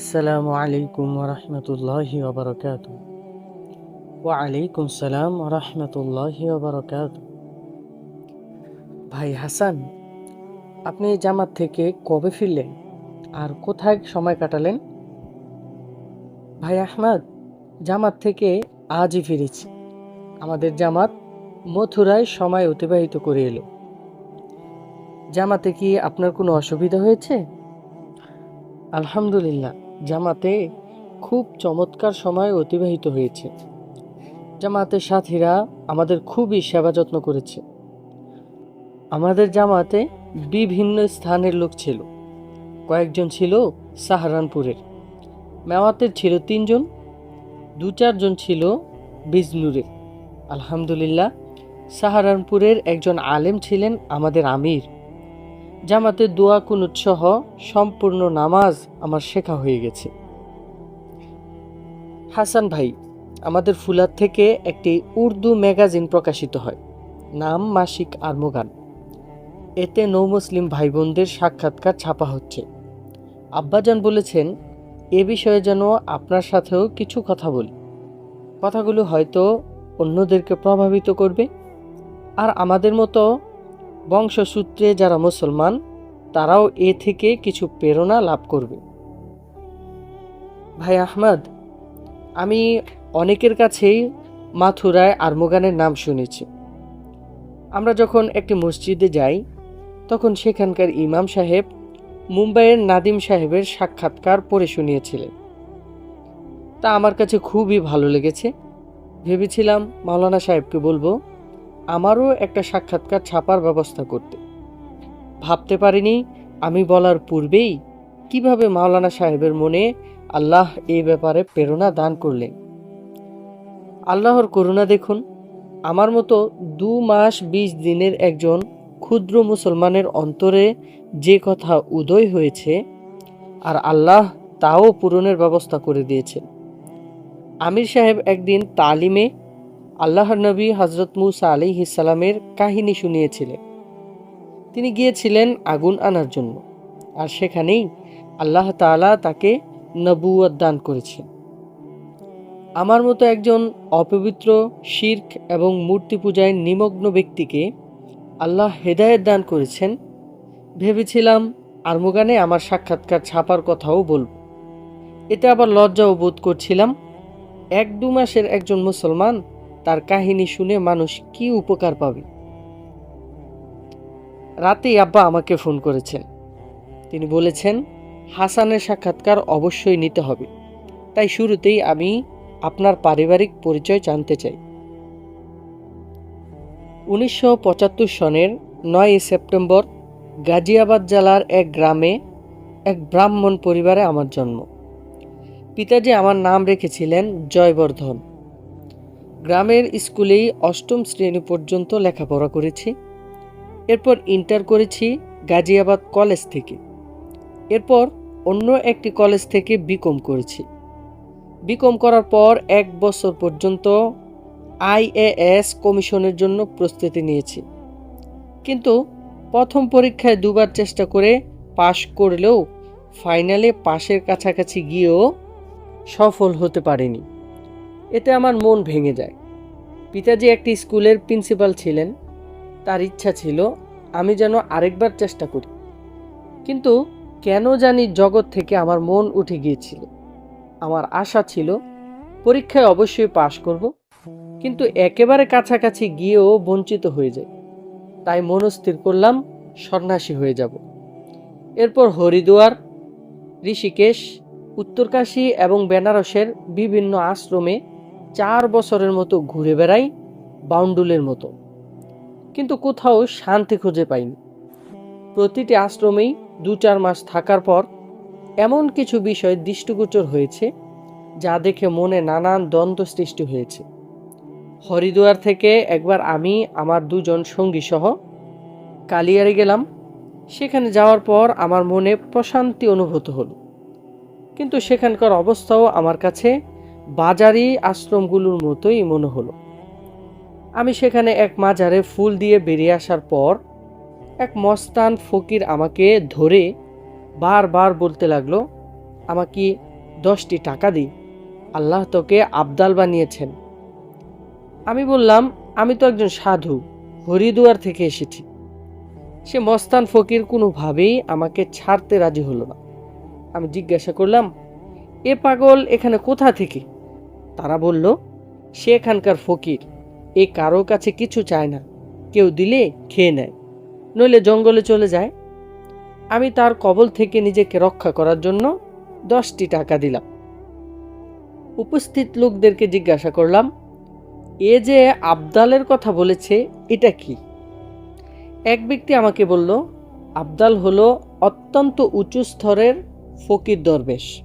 আসসালামু আলাইকুম ওরহমতুল্লাহি ওবরকাত ওয়ালাইকুম সালাম ওরহমতুল্লাহি ওবরকাত ভাই হাসান, আপনি জামাত থেকে কবে ফিরলেন? আর কোথায় সময় কাটালেন? ভাই আহমদ, জামাত থেকে আজই ফিরেছি। আমাদের জামাত মথুরায় সময় অতিবাহিত করে এলো। জামাতে কি আপনার কোনো অসুবিধা হয়েছে? আলহামদুলিল্লাহ। জামাতে খুব চমৎকার সময় অতিবাহিত হয়েছে। জামাতের সাথীরা আমাদের খুবই সেবা যত্ন করেছে। আমাদের জামাতে বিভিন্ন স্থানের লোক ছিল। কয়েকজন ছিল সাহারানপুরের। মেওয়াতের ছিল তিনজন দু চারজন ছিল বিজনুরের। আলহামদুলিল্লাহ, সাহারানপুরের একজন আলেম ছিলেন আমাদের আমির। জামাতে দোয়া কুনুত সহ সম্পূর্ণ নামাজ আমার শেখা হয়ে গেছে। হাসান ভাই, আমাদের ফুলার থেকে একটি উর্দু ম্যাগাজিন প্রকাশিত হয়। নাম মাসিক আর্মগান। এতে নৌ মুসলিম ভাই বোনদের সাক্ষাৎকার ছাপা হচ্ছে। আব্বাজান বলেছেন, এ বিষয়ে যেন আপনার সাথেও কিছু কথা বলি। কথাগুলো হয়তো অন্যদেরকে প্রভাবিত করবে। আর আমাদের মতো বংশসূত্রে যারা মুসলমান, তারাও এ থেকে কিছু প্রেরণা লাভ করবে। ভাই আহমদ, আমি অনেকের কাছেই মাথুরায় আরমোগানের নাম শুনেছি। আমরা যখন একটি মসজিদে যাই, তখন সেখানকার ইমাম সাহেব মুম্বাইয়ের নাদিম সাহেবের সাক্ষাৎকার পড়ে শুনিয়েছিলেন। তা আমার কাছে খুবই ভালো লেগেছে। ভেবেছিলাম মাওলানা সাহেবকে বলব আমারও একটা সাক্ষাৎকার ছাপার ব্যবস্থা করতে। ভাবতে পারিনি আমি বলার পূর্বেই কীভাবে মাওলানা সাহেবের মনে আল্লাহ এই ব্যাপারে প্রেরণা দান করলেন। আল্লাহর করুণা দেখুন, আমার মতো দু মাস বিশ দিনের একজন ক্ষুদ্র মুসলমানের অন্তরে যে কথা উদয় হয়েছে আর আল্লাহ তাও পূরণের ব্যবস্থা করে দিয়েছেন। আমির সাহেব একদিন তালিমে আল্লাহর নবী হজরত মুসা আলি ইসালামের কাহিনী শুনিয়েছিলেন। তিনি গিয়েছিলেন আগুন আনার জন্য, আর সেখানেই আল্লাহ তাআলা তাকে নবুয়ত দান করেছেন। আমার মতো একজন অপবিত্র, শির্ক এবং মূর্তি পূজায় নিমগ্ন ব্যক্তিকে আল্লাহ হেদায়েত দান করেছেন, ভেবেছিলাম আরমুগানে আমার সাক্ষাৎকার ছাপার কথাও বলব। এতে আবার লজ্জাও বোধ করছিলাম, এক দু মাসের একজন মুসলমান তার কাহিনী শুনে মানুষ কি উপকার পাবে? রাতেই আব্বা আমাকে ফোন করেছেন। তিনি বলেছেন, হাসানের সাক্ষাৎকার অবশ্যই নিতে হবে। তাই শুরুতেই আমি আপনার পারিবারিক পরিচয় জানতে চাই। উনিশশো পঁচাত্তর সনের নয় সেপ্টেম্বর, গাজিয়াবাদ জেলার এক গ্রামে এক ব্রাহ্মণ পরিবারে আমার জন্ম। পিতাজি আমার নাম রেখেছিলেন জয়বর্ধন। গ্রামের স্কুলেই অষ্টম শ্রেণি পর্যন্ত লেখাপড়া করেছি। এরপর ইন্টার করেছি গাজিয়াবাদ কলেজ থেকে। এরপর অন্য একটি কলেজ থেকে বিকম করেছি। বিকম করার পর এক বছর পর্যন্ত আইএএস কমিশনের জন্য প্রস্তুতি নিয়েছি। কিন্তু প্রথম পরীক্ষায় দুবার চেষ্টা করে পাশ করলেও ফাইনালে পাশের কাছাকাছি গিয়েও সফল হতে পারিনি। এতে আমার মন ভেঙে যায়। পিতাজি একটি স্কুলের প্রিন্সিপাল ছিলেন। তার ইচ্ছা ছিল আমি যেন আরেকবার চেষ্টা করি। কিন্তু কেন জানি জগৎ থেকে আমার মন উঠে গিয়েছিল। আমার আশা ছিল পরীক্ষায় অবশ্যই পাশ করব, কিন্তু একেবারে কাছাকাছি গিয়েও বঞ্চিত হয়ে যায় তাই মনস্থির করলাম সন্ন্যাসী হয়ে যাব। এরপর হরিদুয়ার, ঋষিকেশ, উত্তরকাশী এবং বেনারসের বিভিন্ন আশ্রমে চার বছরের মতো ঘুরে বেড়াই বাউন্ডুলের মতো। কিন্তু কোথাও শান্তি খুঁজে পাইনি। প্রতিটি আশ্রমেই দু চার মাস থাকার পর এমন কিছু বিষয় দৃষ্টিগোচর হয়েছে, যা দেখে মনে নানান দ্বন্দ্ব সৃষ্টি হয়েছে। হরিদুয়ার থেকে একবার আমি, আমার দুজন সঙ্গী সহ কালিয়ারে গেলাম। সেখানে যাওয়ার পর আমার মনে প্রশান্তি অনুভূত হলো। কিন্তু সেখানকার অবস্থাও আমার কাছে বাজারি আশ্রমগুলোর মতোই মনে হলো। আমি সেখানে এক মাজারে ফুল দিয়ে বেরিয়ে আসার পর এক মস্তান ফকির আমাকে ধরে বারবার বলতে লাগল, আমাকে দশটি টাকা দিই আল্লাহ তোকে আবদাল বানিয়েছেন। আমি বললাম, আমি তো একজন সাধু, হরিদুয়ার থেকে এসেছি। সে মস্তান ফকির কোনোভাবেই আমাকে ছাড়তে রাজি হলো না। আমি জিজ্ঞাসা করলাম, এ পাগল, এখানে কোথা থেকে? তারা বলল সে এখানকার ফকির, এ কারও কাছে কিছু চায় না। কেউ দিলে খেয়ে নেয়, নইলে জঙ্গলে চলে যায়। আমি তার কবল থেকে নিজেকে রক্ষা করার জন্য দশটি টাকা দিলাম। উপস্থিত লোকদেরকে জিজ্ঞাসা করলাম, এ যে আবদালের কথা বলেছে, এটা কি? এক ব্যক্তি আমাকে বলল, আবদাল হলো অত্যন্ত উঁচু স্তরের ফকির দরবেশ।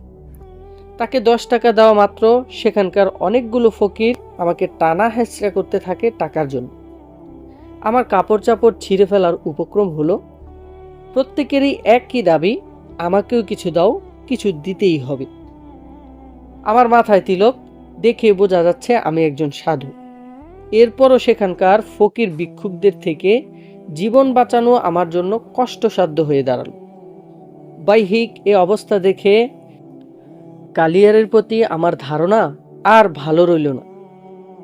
তাকে দশ টাকা দেওয়া মাত্র। সেখানকার অনেকগুলো ফকির আমাকে টানা হেঁচড়া করতে থাকে টাকার জন্য। আমার কাপড় চাপড় ছিঁড়ে ফেলার উপক্রম হলো, প্রত্যেকেরই একই দাবি, আমাকেও কিছু দাও, কিছু দিতেই হবে। আমার মাথায় তিলক, দেখে বোঝা যাচ্ছে আমি একজন সাধু। এরপরও সেখানকার ফকির বিক্ষুব্ধদের থেকে জীবন বাঁচানো আমার জন্য কষ্টসাধ্য হয়ে দাঁড়াল। বাইহিক এ অবস্থা দেখে কালিয়ারের প্রতি আমার ধারণা আর ভালো রইল না।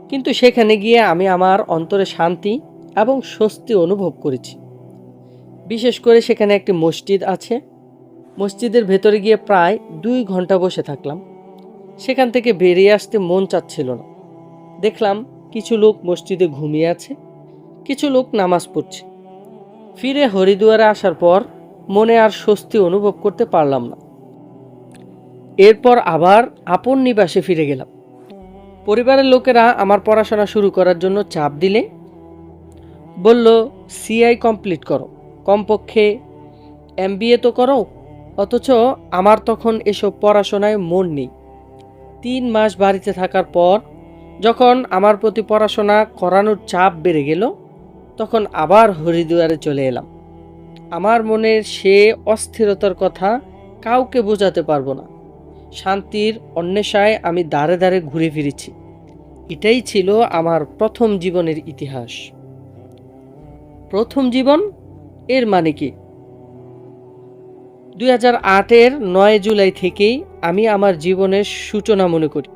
কিন্তু সেখানে গিয়ে আমি আমার অন্তরে শান্তি এবং স্বস্তি অনুভব করেছি। বিশেষ করে সেখানে একটি মসজিদ আছে। মসজিদের ভেতরে গিয়ে প্রায় দুই ঘণ্টা বসে থাকলাম। সেখান থেকে বেরিয়ে আসতে মন চাচ্ছিল না। দেখলাম কিছু লোক মসজিদে ঘুমিয়ে আছে, কিছু লোক নামাজ পড়ছে। ফিরে হরিদুয়ারে আসার পর মনে আর স্বস্তি অনুভব করতে পারলাম না। এরপর আবার আপন নিবাসে ফিরে গেলাম। পরিবারের লোকেরা আমার পড়াশোনা শুরু করার জন্য চাপ দিলে বলল, সিআই কমপ্লিট করো। কমপক্ষে এমবিএ তো করো, অথচ আমার তখন এসব পড়াশোনায় মন নেই। তিন মাস বাড়িতে থাকার পর যখন আমার প্রতি পড়াশোনা করানোর চাপ বেড়ে গেল, তখন আবার হরিদুয়ারে চলে এলাম। আমার মনের সে অস্থিরতার কথা কাউকে বোঝাতে পারব না। শান্তির অন্বেষায় আমি দাঁড়ে দাঁড়ে ঘুরে ফিরেছি। এটাই ছিল আমার প্রথম জীবনের ইতিহাস। প্রথম জীবন এর মানে কি? দুই হাজার আটের নয় জুলাই থেকেই আমি আমার জীবনের সূচনা মনে করি।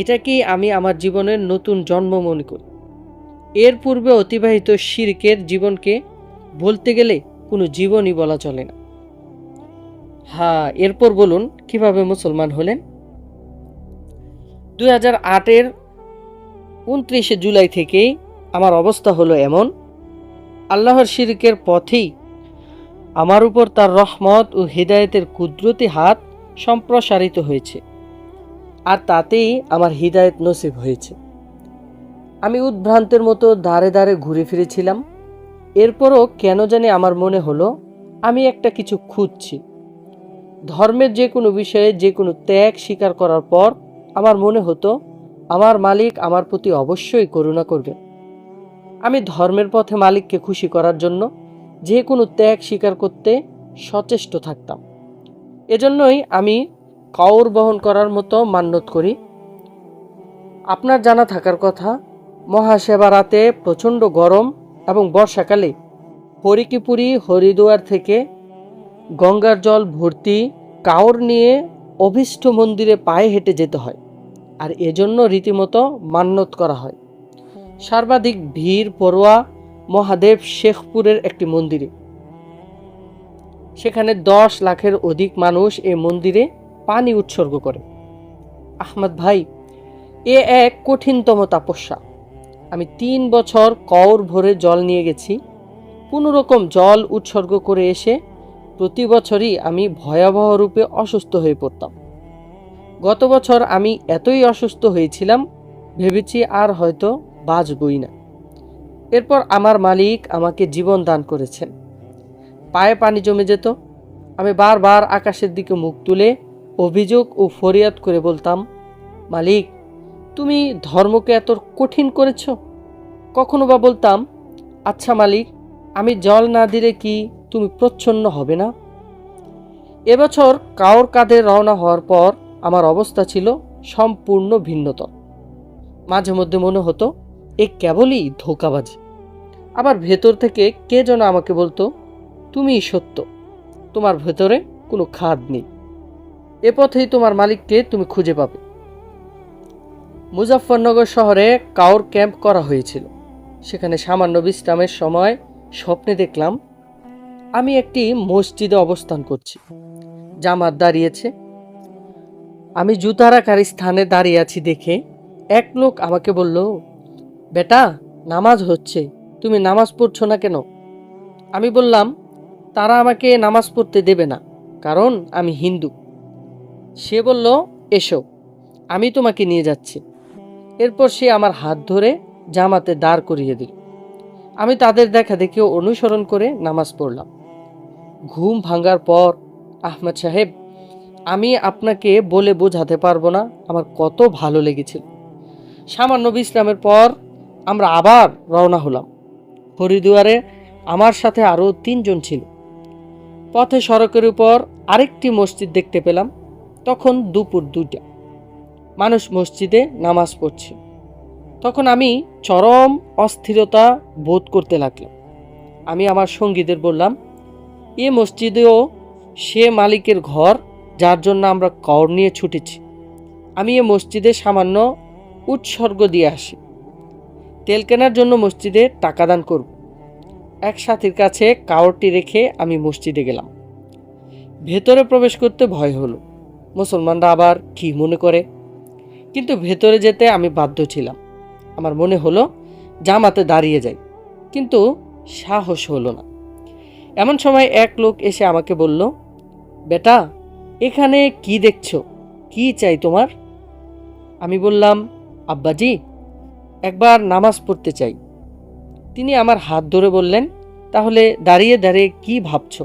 এটাকেই আমি আমার জীবনের নতুন জন্ম মনে করি? এর পূর্বে অতিবাহিত শিরকের জীবনকে বলতে গেলে কোনো জীবনই বলা চলে না। হ্যাঁ এরপর বলুন, কীভাবে মুসলমান হলেন? দুই হাজার আটের উনত্রিশে জুলাই থেকেই আমার অবস্থা হলো এমন। আল্লাহর শিরকের পথেই আমার উপর তার রহমত ও হৃদায়তের কুদরতি হাত সম্প্রসারিত হয়েছে, আর তাতেই আমার হৃদায়ত নসিব হয়েছে। আমি উদ্ভ্রান্তের মতো দাঁড়ে দাঁড়ে ঘুরে ফিরেছিলাম। এরপরও কেন জানি আমার মনে হলো, আমি একটা কিছু খুঁজছি। ধর্মের যে কোনো বিষয়ে যে কোনো ত্যাগ স্বীকার করার পর আমার মনে হতো, আমার মালিক আমার প্রতি অবশ্যই করুণা করবেন আমি ধর্মের পথে মালিককে খুশি করার জন্য যে কোনো ত্যাগ স্বীকার করতে সচেষ্ট থাকতাম। এজন্যই আমি কাউর বহন করার মতো মান্যত করি। আপনার জানা থাকার কথা, মহাসেবা রাতে প্রচণ্ড গরম এবং বর্ষাকালে হরিকিপুরি হরিদুয়ার থেকে গঙ্গার জল ভর্তি কাউর নিয়ে অভীষ্ট মন্দিরে পায়ে হেঁটে যেতে হয়। আর এজন্য রীতিমতো মান্যত করা হয়। সর্বাধিক ভিড় পড়ুয়া মহাদেব শেখপুরের একটি মন্দিরে। সেখানে দশ লাখের অধিক মানুষ এ মন্দিরে পানি উৎসর্গ করে। আহমদ ভাই, এ এক কঠিনতম তাপস্যা। আমি তিন বছর কওর ভরে জল নিয়ে গেছি। কোনো রকম জল উৎসর্গ করে এসে প্রতি বছরই আমি ভয়াবহ রূপে অসুস্থ হয়ে পড়তাম। গত বছর আমি এতই অসুস্থ হয়েছিলাম, ভেবেছি আর হয়তো বাঁচবই না। এরপর আমার মালিক আমাকে জীবন দান করেছেন। পায়ে পানি জমে যেত। আমি বারবার আকাশের দিকে মুখ তুলে অভিযোগ ও ফরিয়াদ করে বলতাম, মালিক, তুমি ধর্মকে এত কঠিন করেছ? কখনো বা বলতাম আচ্ছা মালিক, আমি জল না দিলে কি তুমি প্রচ্ছন্ন হবে না। এবছর কাওর কাঁধে রওনা হওয়ার পর আমার অবস্থা ছিল সম্পূর্ণ ভিন্নতর। মাঝে মধ্যে মনে হতো, এ কেবলই ধোকাবাজি। আবার ভেতর থেকে কে যেন আমাকে বলতো, তুমিই সত্য, তোমার ভেতরে কোনো খাদ নেই। এ পথেই তোমার মালিককে তুমি খুঁজে পাবে। মুজাফফরনগর শহরে কাউর ক্যাম্প করা হয়েছিল। সেখানে সামান্য বিশ্রামের সময় স্বপ্নে দেখলাম আমি একটি মসজিদে অবস্থান করছি। জামাত দাঁড়িয়েছে। আমি জুতা রাখার স্থানে দাঁড়িয়ে আছি দেখে এক লোক আমাকে বলল, বেটা, নামাজ হচ্ছে, তুমি নামাজ পড়ছো না কেন? আমি বললাম, তারা আমাকে নামাজ পড়তে দেবে না, কারণ আমি হিন্দু। সে বলল, এসো, আমি তোমাকে নিয়ে যাচ্ছি। এরপর সে আমার হাত ধরে জামাতে দাঁড় করিয়ে দিল। আমি তাদের দেখা দেখে অনুসরণ করে নামাজ পড়লাম। ঘুম ভাঙার পর, আহমদ সাহেব, আমি আপনাকে বলে বোঝাতে পারব না, আমার কত ভালো লেগেছিল। সামান্য বিশ্রামের পর আমরা আবার রওনা হলাম। হরিদুয়ারে আমার সাথে আরও তিনজন ছিল। পথে সড়কের উপর আরেকটি মসজিদ দেখতে পেলাম, তখন দুপুর দুটা মানুষ মসজিদে নামাজ পড়ছে। তখন আমি চরম অস্থিরতা বোধ করতে লাগলাম। আমি আমার সঙ্গীদের বললাম এ মসজিদেও সে মালিকের ঘর, যার জন্য আমরা কর নিয়ে ছুটেছি। আমি এ মসজিদে সামান্য উৎসর্গ দিয়ে আসি। তেল কেনার জন্য মসজিদে টাকা দান করব। এক সাথীর কাছে কাওরটি রেখে আমি মসজিদে গেলাম। ভেতরে প্রবেশ করতে ভয় হলো। মুসলমানরা আবার কি মনে করে? কিন্তু ভেতরে যেতে আমি বাধ্য ছিলাম। আমার মনে হলো জামাতে দাঁড়িয়ে যাই, কিন্তু সাহস হলো না। এমন সময় এক লোক এসে আমাকে বলল, বেটা, এখানে কি দেখছ? কি চাই তোমার? আমি বললাম, আব্বাজি, একবার নামাজ পড়তে চাই। তিনি আমার হাত ধরে বললেন, তাহলে দাঁড়িয়ে দাঁড়িয়ে কি ভাবছ?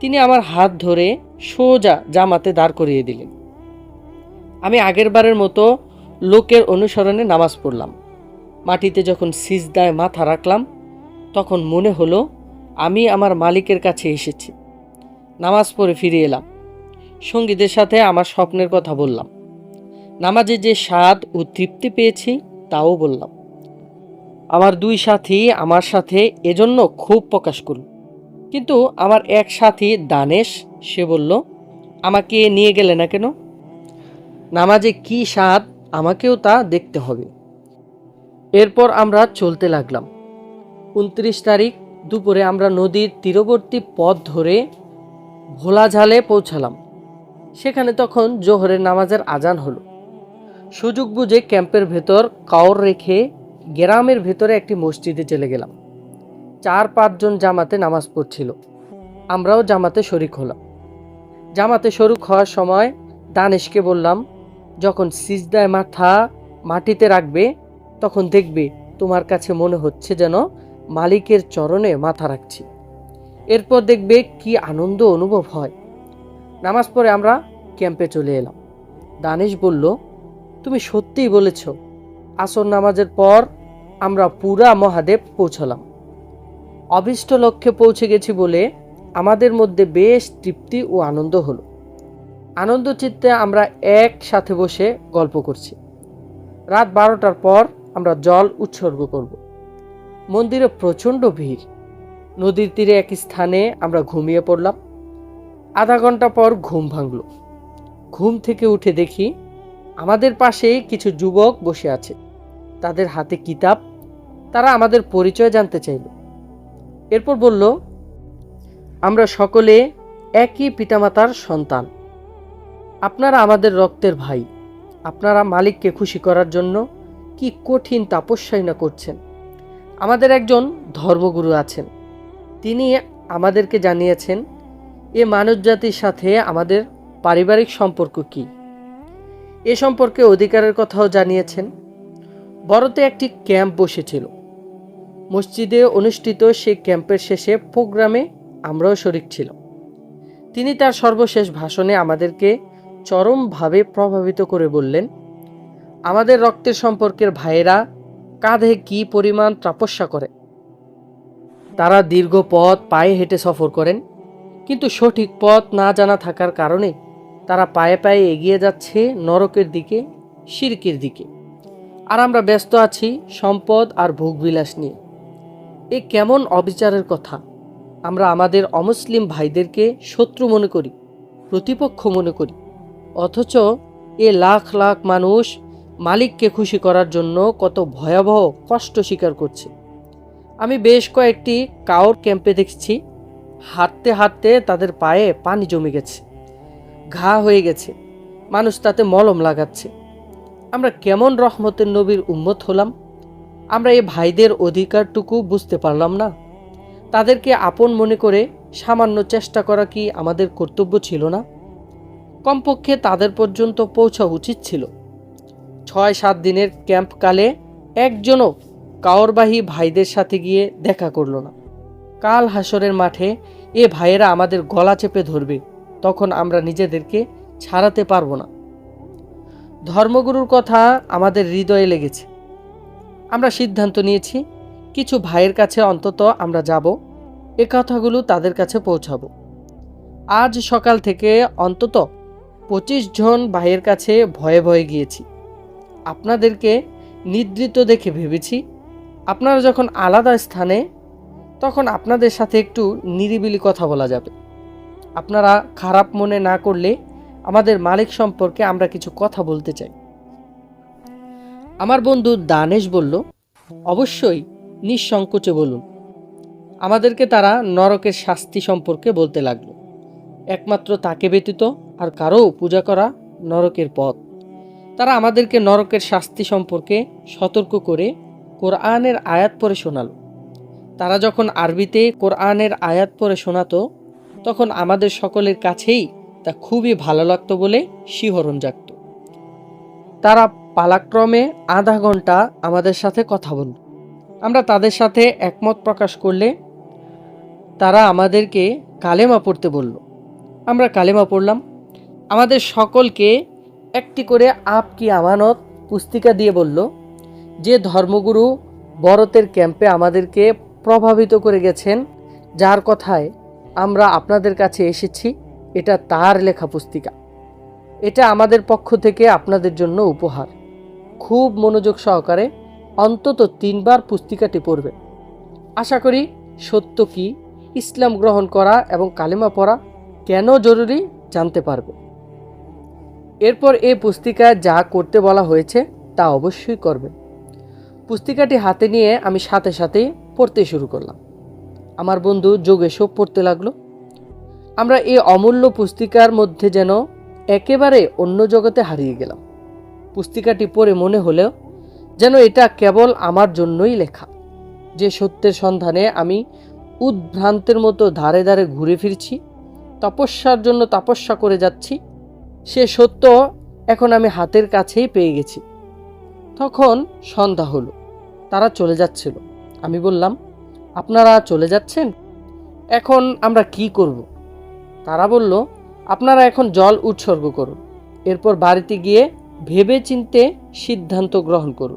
তিনি আমার হাত ধরে সোজা জামাতে দাঁড় করিয়ে দিলেন। আমি আগের বারের মতো লোকের অনুসরণে নামাজ পড়লাম। মাটিতে যখন সিজদায় মাথা রাখলাম, তখন মনে হলো আমি আমার মালিকের কাছে এসেছি। নামাজ পড়ে ফিরে এলাম। সঙ্গীদের সাথে আমার স্বপ্নের কথা বললাম। নামাজে যে স্বাদ ও তৃপ্তি পেয়েছি, তাও বললাম। আমার দুই সাথী আমার সাথে এজন্য খুব প্রকাশ করল। কিন্তু আমার এক সাথী দানেশ, সে বলল, আমাকে নিয়ে গেলে না কেন? নামাজে কি স্বাদ, আমাকেও তা দেখতে হবে। এরপর আমরা চলতে লাগলাম। উনত্রিশ তারিখ দুপুরে আমরা নদীর তীরবর্তী পথ ধরে ভোলাঝালে পৌঁছালাম। সেখানে তখন জোহরের নামাজের আজান হলো। সুযোগ বুঝে ক্যাম্পের ভেতর কাওর রেখে গ্রামের ভেতরে একটি মসজিদে চলে গেলাম। চার পাঁচজন জামাতে নামাজ পড়ছিল। আমরাও জামাতে শরিক হলাম। জামাতে শরিক হওয়ার সময় দানেশকে বললাম, যখন সিজদায় মাথা মাটিতে রাখবে, তখন দেখবে তোমার কাছে মনে হচ্ছে যেন মালিকের চরণে মাথা রাখছি। এরপর দেখবে কি আনন্দ অনুভব হয়। নামাজ পড়ে আমরা ক্যাম্পে চলে এলাম। দানেশ বলল, তুমি সত্যিই বলেছ, আসর নামাজের পর আমরা পুরা মহাদেব পৌঁছলাম। অভীষ্ট লক্ষ্যে পৌঁছে গেছি বলে আমাদের মধ্যে বেশ তৃপ্তি ও আনন্দ হলো। আনন্দ চিত্তে আমরা একসাথে বসে গল্প করছি। রাত বারোটার পর আমরা জল উৎসর্গ করব। মন্দিরে প্রচণ্ড ভিড়। নদীর তীরে এক স্থানে আমরা ঘুমিয়ে পড়লাম। আধা ঘণ্টা পর ঘুম ভাঙল। ঘুম থেকে উঠে দেখি আমাদের পাশেই কিছু যুবক বসে আছে। তাদের হাতে কিতাব। তারা আমাদের পরিচয় জানতে চাইল। এরপর বলল, আমরা সকলে একই পিতামাতার সন্তান। আপনারা আমাদের রক্তের ভাই। আপনারা মালিককে খুশি করার জন্য কি কঠিন তাপস্যাই না করছেন? আমাদের একজন ধর্মগুরু আছেন। তিনি আমাদেরকে জানিয়েছেন, এ মানব জাতির সাথে আমাদের পারিবারিক সম্পর্ক কি? এ সম্পর্কে অধিকারের কথাও জানিয়েছেন। বড়তে একটি ক্যাম্প বসেছিল। মসজিদে অনুষ্ঠিত সেই ক্যাম্পের শেষে প্রোগ্রামে আমরাও শরিক ছিলাম। তিনি তার সর্বশেষ ভাষণে আমাদেরকে চরমভাবে প্রভাবিত করে বললেন, আমাদের রক্তের সম্পর্কের ভাইয়েরা কাঁধে কি পরিমাণ তপস্যা করে? তারা দীর্ঘ পথ পায়ে হেঁটে সফর করেন, কিন্তু সঠিক পথ না জানা থাকার কারণে তারা পায়ে পায়ে এগিয়ে যাচ্ছে নরকের দিকে শিরকের দিকে। আর আমরা ব্যস্ত আছি সম্পদ আর ভোগবিলাস নিয়ে। এ কেমন অবিচারের কথা? আমরা আমাদের অমুসলিম ভাইদেরকে শত্রু মনে করি, প্রতিপক্ষ মনে করি, অথচ এ লাখ লাখ মানুষ মালিককে খুশি করার জন্য কত ভয়াবহ কষ্ট স্বীকার করছে। আমি বেশ কয়েকটি কাউর ক্যাম্পে দেখছি। হাঁটতে হাঁটতে তাদের পায়ে পানি জমে গেছে। ঘা হয়ে গেছে। মানুষ তাতে মলম লাগাচ্ছে। আমরা কেমন রহমতের নবীর উম্মত হলাম? আমরা এই ভাইদের অধিকারটুকু বুঝতে পারলাম না। তাদেরকে আপন মনে করে সামান্য চেষ্টা করা কি আমাদের কর্তব্য ছিল না? কমপক্ষে তাদের পর্যন্ত পৌঁছা উচিত ছিল। ছয় সাত দিনের ক্যাম্পকালে একজনও কাওরবাহী ভাইদের সাথে গিয়ে দেখা করল না। কাল হাসরের মাঠে এ ভাইয়েরা আমাদের গলা চেপে ধরবে, তখন আমরা নিজেদেরকে ছাড়াতে পারব না। ধর্মগুরুর কথা আমাদের হৃদয়ে লেগেছে। আমরা সিদ্ধান্ত নিয়েছি, কিছু ভাইয়ের কাছে অন্তত আমরা যাব, এ কথাগুলো তাদের কাছে পৌঁছাবো। আজ সকাল থেকে অন্তত পঁচিশ জন ভাইয়ের কাছে ভয়ে ভয়ে গিয়েছি। আপনাদেরকে নিদ্রিত দেখে ভেবেছি। আপনারা যখন আলাদা স্থানে, তখন আপনাদের সাথে একটু নিরিবিলি কথা বলা যাবে। আপনারা খারাপ মনে না করলে আমাদের মালিক সম্পর্কে আমরা কিছু কথা বলতে চাই। আমার বন্ধু দানেশ বলল, অবশ্যই, নিঃসংকোচে বলুন। আমাদেরকে তারা নরকের শাস্তি সম্পর্কে বলতে লাগল। একমাত্র তাকে ব্যতীত আর কারও পূজা করা নরকের পথ। তারা আমাদেরকে নরকের শাস্তি সম্পর্কে সতর্ক করে কোরআনের আয়াত পরে শোনাল। তারা যখন আরবিতে কোরআনের আয়াত পরে শোনাতো, তখন আমাদের সকলের কাছেই তা খুবই ভালো লাগতো বলে শিহরণ জাগত। তারা পালাক্রমে আধা ঘণ্টা আমাদের সাথে কথা বলল। আমরা তাদের সাথে একমত প্রকাশ করলে তারা আমাদেরকে কালেমা পড়তে বলল। আমরা কালেমা পড়লাম। আমাদের সকলকে একটি করে আপ কি আমানত পুস্তিকা দিয়ে বলল, যে ধর্মগুরু বরতের ক্যাম্পে আমাদেরকে প্রভাবিত করে গেছেন, যার কথায় আমরা আপনাদের কাছে এসেছি, এটা তার লেখা পুস্তিকা। এটা আমাদের পক্ষ থেকে আপনাদের জন্য উপহার। খুব মনোযোগ সহকারে অন্তত তিনবার পুস্তিকাটি পড়বে আশা করি সত্য কি, ইসলাম গ্রহণ করা এবং কালেমা পড়া কেন জরুরি জানতে পারবে। এরপর এই পুস্তিকায় যা করতে বলা হয়েছে তা অবশ্যই করবে। পুস্তিকাটি হাতে নিয়ে আমি সাথে সাথেই পড়তে শুরু করলাম। আমার বন্ধু যোগেশও পড়তে লাগল। আমরা এই অমূল্য পুস্তিকার মধ্যে যেন একেবারে অন্য জগতে হারিয়ে গেলাম। পুস্তিকাটি পড়ে মনে হলেও যেন এটা কেবল আমার জন্যই লেখা। যে সত্যের সন্ধানে আমি উদ্ভ্রান্তের মতো ধারে ধারে ঘুরে ফিরছি, তপস্যার জন্য তপস্যা করে যাচ্ছি সে সত্য এখন আমি হাতের কাছেই পেয়ে গেছি। তখন সন্ধ্যা হলো। তারা চলে যাচ্ছিল। আমি বললাম, আপনারা চলে যাচ্ছেন? এখন আমরা কি করব? তারা বলল, আপনারা এখন জল উৎসর্গ করুন। এরপর বাড়িতে গিয়ে ভেবে চিনতে সিদ্ধান্ত গ্রহণ করুন।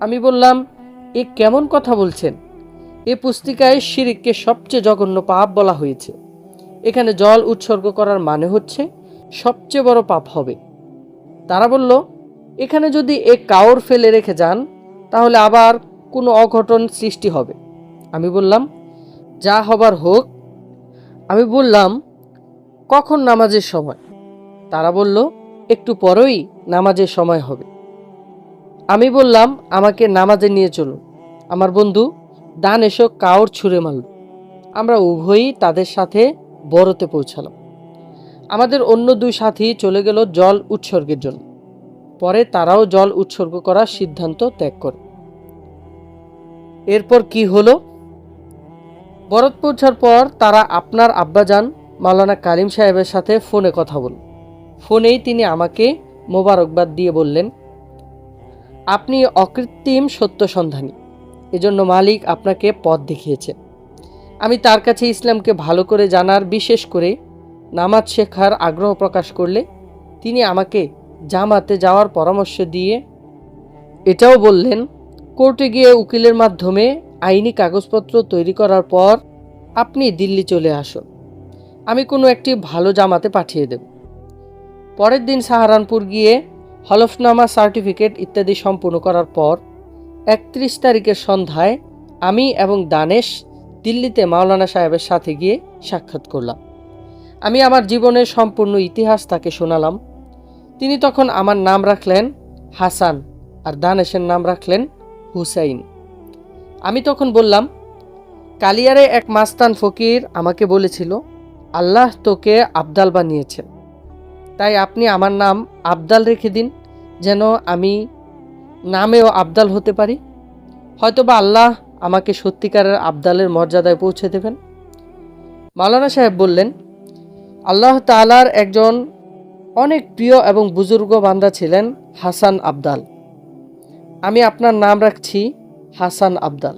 আমি বললাম, এ কেমন কথা বলছেন? এ পুস্তিকায় শিরিককে সবচেয়ে জঘন্য পাপ বলা হয়েছে। এখানে জল উৎসর্গ করার মানে হচ্ছে সবচেয়ে বড় পাপ হবে। তারা বলল, এখানে যদি এ কাউর ফেলে রেখে যান, তাহলে আবার কোনো অঘটন সৃষ্টি হবে। আমি বললাম, যা হবার হোক। আমি বললাম, কখন নামাজের সময়? তারা বলল, একটু পরেই নামাজের সময় হবে। আমি বললাম, আমাকে নামাজে নিয়ে চলুন। আমার বন্ধু, দান এসো কাউর ছুঁড়ে মারল। আমরা উভয়ই তাদের সাথে বড়তে পৌঁছালাম। আমাদের অন্য দুই সাথী চলে গেল জল উৎসর্গের জন্য। পরে তারাও জল উৎসর্গ করার সিদ্ধান্ত ত্যাগ করে। এরপর কি হলো? বরত পৌঁছার পর তারা আপনার আব্বাজান মাওলানা কারিম সাহেবের সাথে ফোনে কথা বল ফোনেই তিনি আমাকে মোবারকবাদ দিয়ে বললেন, আপনি অকৃত্রিম সত্য সন্ধানী। এজন্য মালিক আপনাকে পথ দেখিয়েছে। আমি তার কাছে ইসলামকে ভালো করে জানার বিশেষ করে নামাজ শেখার আগ্রহ প্রকাশ করলে তিনি আমাকে জামাতে যাওয়ার পরামর্শ দিয়ে এটাও বললেন, কোর্টে গিয়ে উকিলের মাধ্যমে আইনি কাগজপত্র তৈরি করার পর আপনি দিল্লি চলে আসুন। আমি কোনো একটি ভালো জামাতে পাঠিয়ে দেব। পরের দিন সাহারানপুর গিয়ে হলফনামা সার্টিফিকেট ইত্যাদি সম্পূর্ণ করার পর একত্রিশ তারিখের সন্ধ্যায় আমি এবং দানেশ দিল্লিতে মাওলানা সাহেবের সাথে গিয়ে সাক্ষাৎ করলাম। আমি আমার জীবনের সম্পূর্ণ ইতিহাস তাকে শোনালাম। তিনি তখন আমার নাম রাখলেন হাসান আর দানেশের নাম রাখলেন হুসাইন। আমি তখন বললাম, কালিয়ারে এক মাস্তান ফকির আমাকে বলেছিল, আল্লাহ তোকে আবদাল বানিয়েছেন। তাই আপনি আমার নাম আবদাল রেখে দিন, যেন আমি নামেও আবদাল হতে পারি। হয়তোবা আল্লাহ আমাকে সত্যিকারের আবদালের মর্যাদায় পৌঁছে দেবেন। মাওলানা সাহেব বললেন আল্লাহ তালার একজন অনেক প্রিয় এবং বুজুর্গ বান্দা ছিলেন হাসান আবদাল। আমি আপনার নাম রাখছি হাসান আবদাল।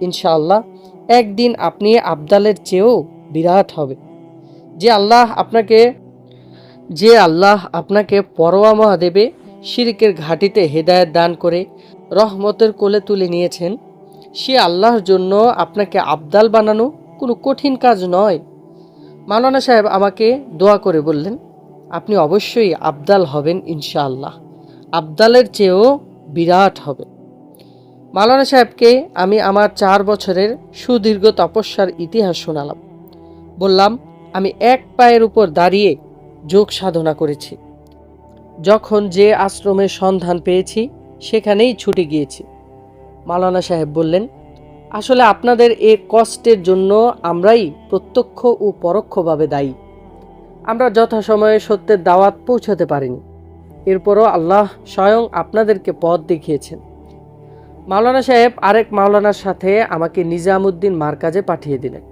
ইনশাআল্লাহ একদিন আপনি আবদালের চেয়েও বিরাট হবে। যে আল্লাহ আপনাকে, যে আল্লাহ আপনাকে পরোয়া মহাদেবে শিরিকের ঘাটিতে হেদায়েত দান করে রহমতের কোলে তুলে নিয়েছেন, সে আল্লাহর জন্য আপনাকে আবদাল বানানো কোনো কঠিন কাজ নয়। মাওলানা সাহেব আমাকে দোয়া করে বললেন, আপনি অবশ্যই আবদাল হবেন ইনশাআল্লাহ। আবদালের চেয়েও বিরাট হবে। মাওলানা সাহেবকে আমি আমার চার বছরের সুদীর্ঘ তপস্যার ইতিহাস শোনালাম। বললাম, আমি এক পায়ের উপর দাঁড়িয়ে যোগ সাধনা করেছি। যখন যে আশ্রমের সন্ধান পেয়েছি, সেখানেই ছুটে গিয়েছি। মাওলানা সাহেব বললেন আসলে আপনাদের এ কষ্টের জন্য আমরাই প্রত্যক্ষ ও পরোক্ষভাবে দায়ী। আমরা যথাসময়ে সত্যের দাওয়াত পৌঁছাতে পারিনি। এরপরও আল্লাহ স্বয়ং আপনাদেরকে পথ দেখিয়েছেন। মাওলানা সাহেব আরেক মাওলানার সাথে আমাকে নিজামুদ্দিন মার্কাজে পাঠিয়ে দিলেন।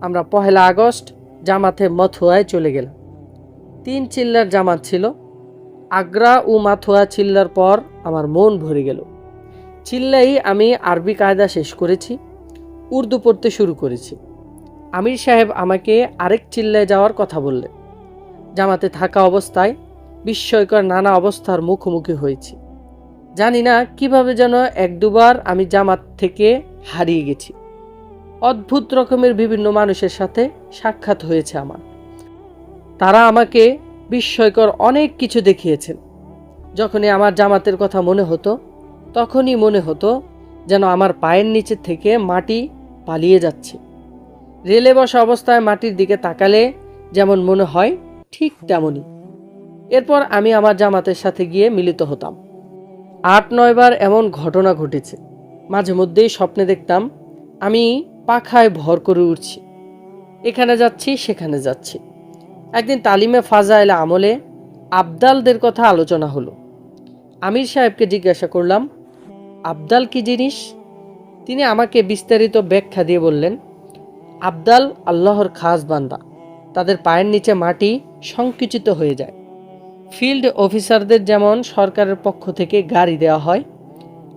আমরা পহেলা আগস্ট জামাতে মথুয়ায় চলে গেলাম। তিন চিল্লার জামাত ছিল। আগ্রা ও মাথুয়া চিল্লার পর আমার মন ভরে গেল। চিল্লাই আমি আরবি কায়দা শেষ করেছি, উর্দু পড়তে শুরু করেছি। আমির সাহেব আমাকে আরেক চিল্লায় যাওয়ার কথা বললেন। জামাতে থাকা অবস্থায় বিস্ময়কর নানা অবস্থার মুখোমুখি হয়েছি। জানি না কীভাবে যেন এক দুবার আমি জামাত থেকে হারিয়ে গেছি। অদ্ভুত রকমের বিভিন্ন মানুষের সাথে সাক্ষাৎ হয়েছে আমার। তারা আমাকে বিস্ময়কর অনেক কিছু দেখিয়েছেন। যখনই আমার জামাতের কথা মনে হতো তখনই মনে হতো যেন আমার পায়ের নিচে থেকে মাটি পালিয়ে যাচ্ছে। রেলে বসা অবস্থায় মাটির দিকে তাকালে যেমন মনে হয় ঠিক তেমনই। এরপর আমি আমার জামাতের সাথে গিয়ে মিলিত হতাম। আট নয়বার এমন ঘটনা ঘটেছে। মাঝে মধ্যেই স্বপ্নে দেখতাম আমি পাখায় ভর করে উঠছি এখানে যাচ্ছি, সেখানে যাচ্ছি। একদিন তালিমে ফাজাইল আমলে আবদালদের কথা আলোচনা হলো। আমির সাহেবকে জিজ্ঞাসা করলাম আবদাল কি জিনিস? তিনি আমাকে বিস্তারিত ব্যাখ্যা দিয়ে বললেন, আবদাল আল্লাহর খাস বান্দা। তাদের পায়ের নিচে মাটি সংকুচিত হয়ে যায়। ফিল্ড অফিসারদের যেমন সরকারের পক্ষ থেকে গাড়ি দেওয়া হয়,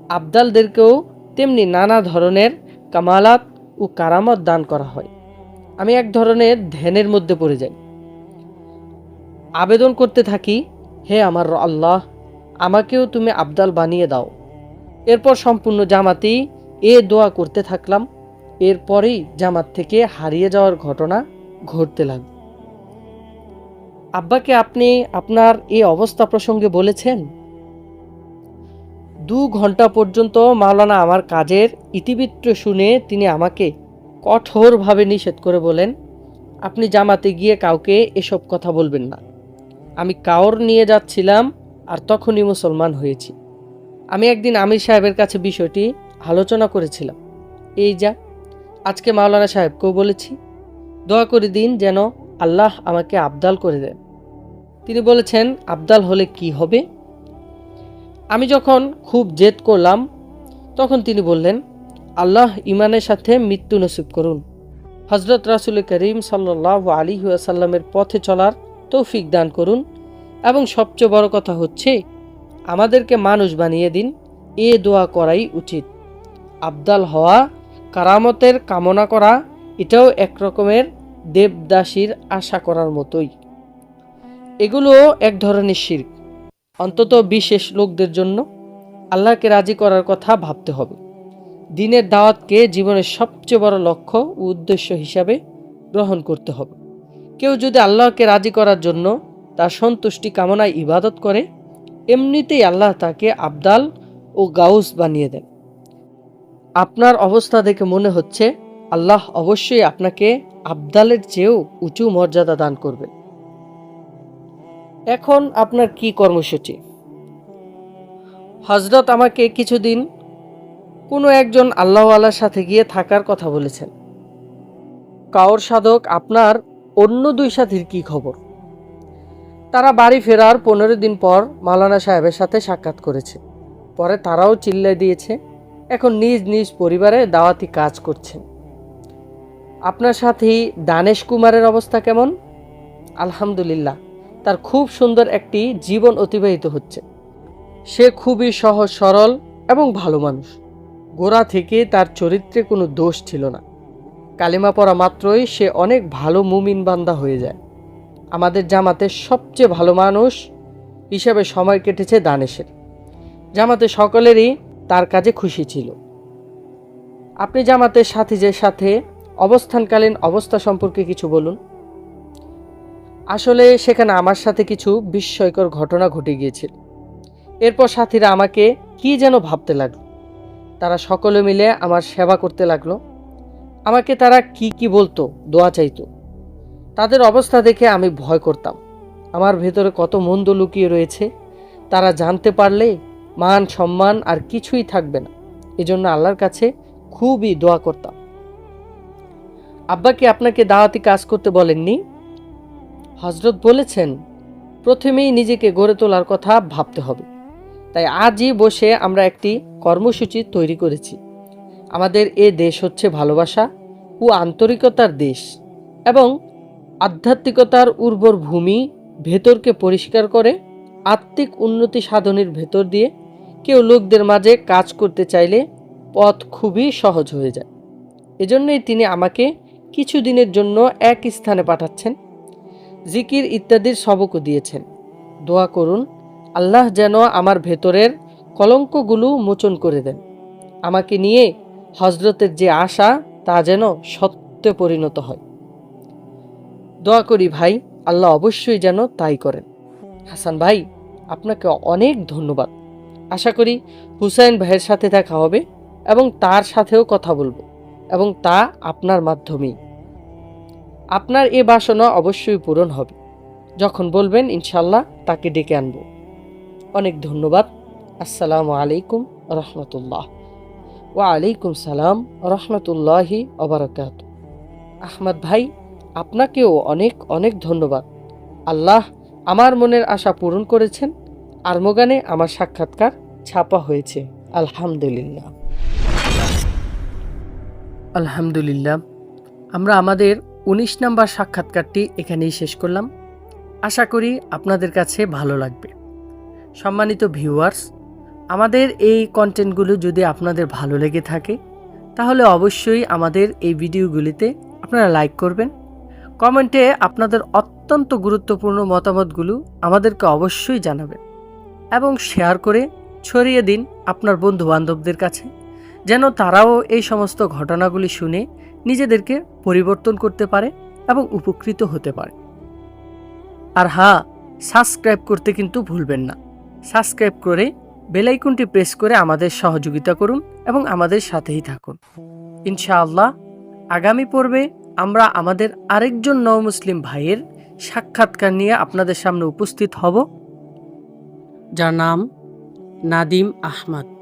আবদালদেরকেও তেমনি নানা ধরনের কামালাত ও কারামত দান করা হয়। আমি এক ধরনের ধ্যানের মধ্যে পড়ে যাই। আবেদন করতে থাকি, হে আমার আল্লাহ, আমাকেও তুমি আবদাল বানিয়ে দাও। এরপর সম্পূর্ণ জামাতেই এ দোয়া করতে থাকলাম। এরপরেই জামাত থেকে হারিয়ে যাওয়ার ঘটনা ঘটতে লাগল। আব্বাকে আপনি আপনার এই অবস্থা প্রসঙ্গে বলেছেন? দু ঘণ্টা পর্যন্ত মাওলানা আমার কাজের ইতিবৃত্ত শুনে তিনি আমাকে কঠোরভাবে নিষেধ করে বলেন, আপনি জামাতে গিয়ে কাউকে এসব কথা বলবেন না। আমি কাওর নিয়ে যাচ্ছিলাম আর তখনই মুসলমান হয়েছি। আমি একদিন আমির সাহেবের কাছে বিষয়টি আলোচনা করেছিলাম। এই যা, আজকে মাওলানা সাহেবকেও বলেছি, দোয়া করে দিন যেন আল্লাহ আমাকে আবদাল করে দেন। তিনি বলেছেন, আবদাল হলে কি হবে? আমি যখন খুব জেদ করলাম, তখন তিনি বললেন, আল্লাহ ইমানের সাথে মৃত্যু নসিব করুন। হজরত রাসুল করিম সাল্লাহ আলী আসাল্লামের পথে চলার তৌফিক দান করুন এবং সবচেয়ে বড় কথা হচ্ছে আমাদেরকে মানুষ বানিয়ে দিন, এ দোয়া করাই উচিত। আবদাল হওয়া, কারামতের কামনা করা, এটাও এক রকমের দেবদাসীর আশা করার মতোই। এগুলো এক ধরনের শির্ক, অন্তত বিশেষ লোকদের জন্য। আল্লাহকে রাজি করার কথা ভাবতে হবে। দিনের দাওয়াতকে জীবনের সবচেয়ে বড় লক্ষ্য ও উদ্দেশ্য হিসাবে গ্রহণ করতে হবে। কেউ যদি আল্লাহকে রাজি করার জন্য তার সন্তুষ্টি কামনায় ইবাদত করে এমনিতেই আল্লাহ তাকে আবদাল ও গাউস বানিয়ে দেন। আপনার অবস্থা দেখে মনে হচ্ছে আল্লাহ অবশ্যই আপনাকে আবদালের চেয়েও উঁচু মর্যাদা দান করবেন। এখন আপনার কি কর্মসূচি? হজরত আমাকে কিছুদিন কোনো একজন আল্লাহওয়ালার সাথে গিয়ে থাকার কথা বলেছেন। কাওর সাধক আপনার অন্য দুই সাথীর কি খবর? তারা বাড়ি ফেরার পনেরো দিন পর মাওলানা সাহেবের সাথে সাক্ষাৎ করেছে। পরে তারাও চিল্লাই দিয়েছে, এখন নিজ নিজ পরিবারে দাওয়াতি কাজ করছেন। আপনার সাথী দানেশ কুমারের অবস্থা কেমন? আলহামদুলিল্লাহ, তার খুব সুন্দর একটি জীবন অতিবাহিত হচ্ছে। সে খুবই সহজ, সরল এবং ভালো মানুষ। গোড়া থেকে তার চরিত্রে কোনো দোষ ছিল না। কালিমা পড়া মাত্রই সে অনেক ভালো মুমিন বান্দা হয়ে যায়। আমাদের জামাতে সবচেয়ে ভালো মানুষ হিসাবে সময় কেটেছে দানেশের। জামাতে সকলেরই তার কাজে খুশি ছিল। আপনি জামাতের সাথীদের সাথে অবস্থানকালীন অবস্থা সম্পর্কে কিছু বলুন। আসলে সেখানে আমার সাথে কিছু বিস্ময়কর ঘটনা ঘটে গিয়েছিল। এরপর সাথীরা আমাকে কি যেন ভাবতে লাগল। তারা সকলে মিলে আমার সেবা করতে লাগল। আমাকে তারা কি কি বলতো, দোয়া চাইতো। তাদের অবস্থা দেখে আমি ভয় করতাম। আমার ভেতরে কত মন্দ লুকিয়ে রয়েছে, তারা জানতে পারলে মান সম্মান আর কিছুই থাকবে না। এজন্য আল্লাহর কাছে খুবই দোয়া করতাম। আব্বা কি আপনাকে দাওয়াতি কাজ করতে বলেননি? হজরত বলেছেন, প্রথমেই নিজেকে গড়ে তোলার কথা ভাবতে হবে। তাই আজই বসে আমরা একটি কর্মসূচি তৈরি করেছি। আমাদের এ দেশ হচ্ছে ভালোবাসা ও আন্তরিকতার দেশ এবং আধ্যাত্মিকতার উর্বর ভূমি ভেতরকে পরিষ্কার করে, আত্মিক উন্নতি সাধনের ভেতর দিয়ে কেউ লোকদের মাঝে কাজ করতে চাইলে পথ খুবই সহজ হয়ে যায়। এজন্যই তিনি আমাকে কিছু দিনের জন্য এক স্থানে পাঠাচ্ছেন। জিকির ইত্যাদির সবকও দিয়েছেন। দোয়া করুন, আল্লাহ যেন আমার ভেতরের কলঙ্কগুলো মোচন করে দেন। আমাকে নিয়ে হজরতের যে আশা, তা যেন সত্যে পরিণত হয়। দোয়া করি ভাই, আল্লাহ অবশ্যই যেন তাই করেন। হাসান ভাই, আপনাকে অনেক ধন্যবাদ। আশা করি হুসাইন ভাইয়ের সাথে দেখা হবে এবং তার সাথেও কথা বলব এবং তা আপনার মাধ্যমেই। আপনার এ বাসনা অবশ্যই পূরণ হবে। যখন বলবেন ইনশাল্লাহ তাকে ডেকে আনব। অনেক ধন্যবাদ। আসসালামু আলাইকুম রহমতুল্লাহ। ওয়া আলাইকুম সালাম রহমতুল্লাহি অবরাকাত আহমদ ভাই আপনাকেও অনেক অনেক ধন্যবাদ। আল্লাহ আমার মনের আশা পূরণ করেছেন, আর্মগানে আমার সাক্ষাৎকার ছাপা হয়েছে। আলহামদুলিল্লাহ। আলহামদুলিল্লাহ। আমরা আমাদের উনিশ নাম্বার সাক্ষাৎকারটি এখানেই শেষ করলাম। আশা করি আপনাদের কাছে ভালো লাগবে। সম্মানিত ভিউয়ার্স, আমাদের এই কন্টেন্টগুলো যদি আপনাদের ভালো লেগে থাকে, তাহলে অবশ্যই আমাদের এই ভিডিওগুলিতে আপনারা লাইক করবেন কমেন্টে আপনাদের অত্যন্ত গুরুত্বপূর্ণ মতামতগুলো আমাদেরকে অবশ্যই জানাবেন এবং শেয়ার করে ছড়িয়ে দিন আপনার বন্ধু বান্ধবদের কাছে, যেন তারাও এই সমস্ত ঘটনাগুলি শুনে নিজেদেরকে পরিবর্তন করতে পারে এবং উপকৃত হতে পারে। আর হ্যাঁ সাবস্ক্রাইব করতে কিন্তু ভুলবেন না। সাবস্ক্রাইব করে বেলাইকনটি প্রেস করে আমাদের সহযোগিতা করুন এবং আমাদের সাথেই থাকুন। ইনশাআল্লাহ, আগামী পর্বে আমরা আমাদের আরেকজন নও মুসলিম ভাইয়ের সাক্ষাৎকার নিয়ে আপনাদের সামনে উপস্থিত হব। যার নাম নাদিম আহমদ।